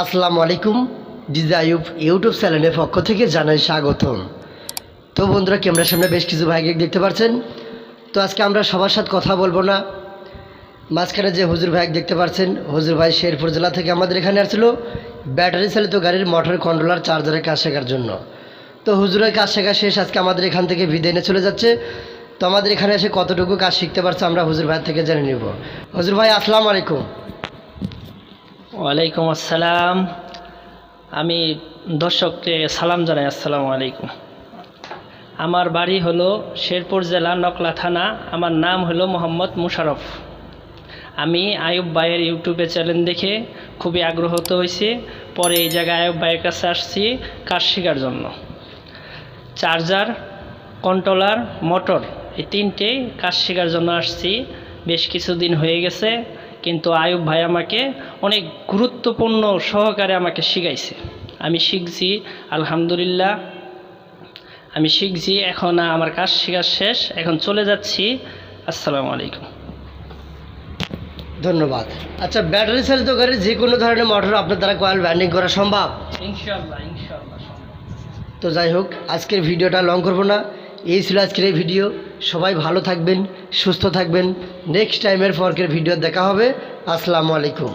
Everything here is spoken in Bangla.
আসসালামু আলাইকুম ডিজাইব ইউটিউব চ্যানেলের পক্ষ থেকে জানাই স্বাগতম। তো বন্ধুরা, ক্যামেরার সামনে বেশ কিছু ভাইকে দেখতে পাচ্ছেন। তো আজকে আমরা সবার সাথে কথা বলব না। মাঝখানে যে হুজুর ভাই দেখতে পাচ্ছেন, হুজুর ভাই শেরপুর জেলা থেকে আমাদের এখানে আসছিল ব্যাটারি চালিত গাড়ির মোটর কন্ট্রোলার চার্জারের কাজ শেখার জন্য। তো হুজুরের কাজ শেখা শেষ, আজকে আমাদের এখান থেকে বিদায় নিয়ে চলে যাচ্ছে। তো আমাদের এখানে এসে কতটুকু কাজ শিখতে পারছে আমরা হুজুর ভাই থেকে জেনে নিব। হুজুর ভাই, আসসালামু আলাইকুম। ওয়ালাইকুম আসসালাম। আমি দর্শককে সালাম জানাই, আসসালামু আলাইকুম। আমার বাড়ি হলো শেরপুর জেলা নকলা থানা। আমার নাম হলো মোহাম্মদ মুশারফ। আমি আয়ুব ভাইয়ের ইউটিউবে চ্যানেল দেখে খুবই আগ্রহত হয়েছি। পরে এই জায়গায় আয়ুব ভাইয়ের কাছে আসছি কাজ শেখার জন্য। চার্জার, কন্ট্রোলার, মোটর এই তিনটেই কাজ শেখার জন্য আসছি। বেশ কিছুদিন হয়ে গেছে। কিন্তু আয়ুব ভাই আমাকে অনেক গুরুত্বপূর্ণ সহকারে আমাকে শিখাইছে। আমি শিখছি আলহামদুলিল্লাহ। আমি শিখছি এখন আমার কাজ শেখা শেষ। এখন চলে যাচ্ছি। আসসালামু আলাইকুম। ধন্যবাদ। আচ্ছা ব্যাটারি চালিত গাড়ির যে কোনো ধরনের মোটর আপনার দ্বারা কয়েল ব্যান্ডিং করা সম্ভব? ইনশাল্লাহ ইনশাল্লাহ তো যাই হোক আজকের ভিডিওটা লং করব না। এই ছিল আজকের এই ভিডিও। সবাই ভালো থাকবেন, সুস্থ থাকবেন। নেক্সট টাইমের পরকের ভিডিও দেখা হবে। আসসালামু আলাইকুম।